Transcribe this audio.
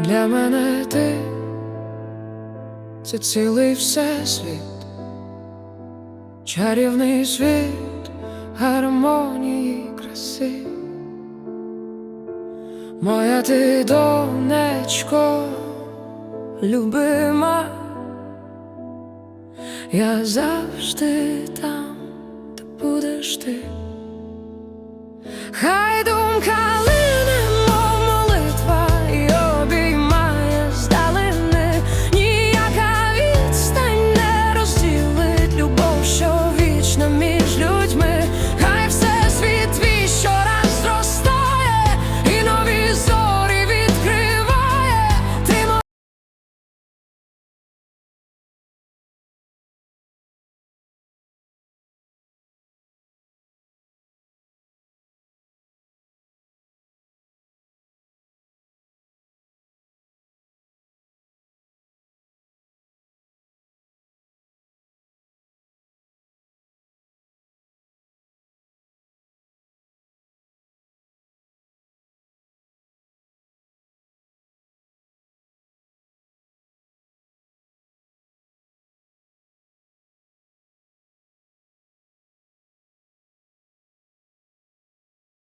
Для мене ти це цілий всесвіт, чарівний світ гармонії краси. Моя ти донечко, любима, я завжди там, де будеш ти. Хай думка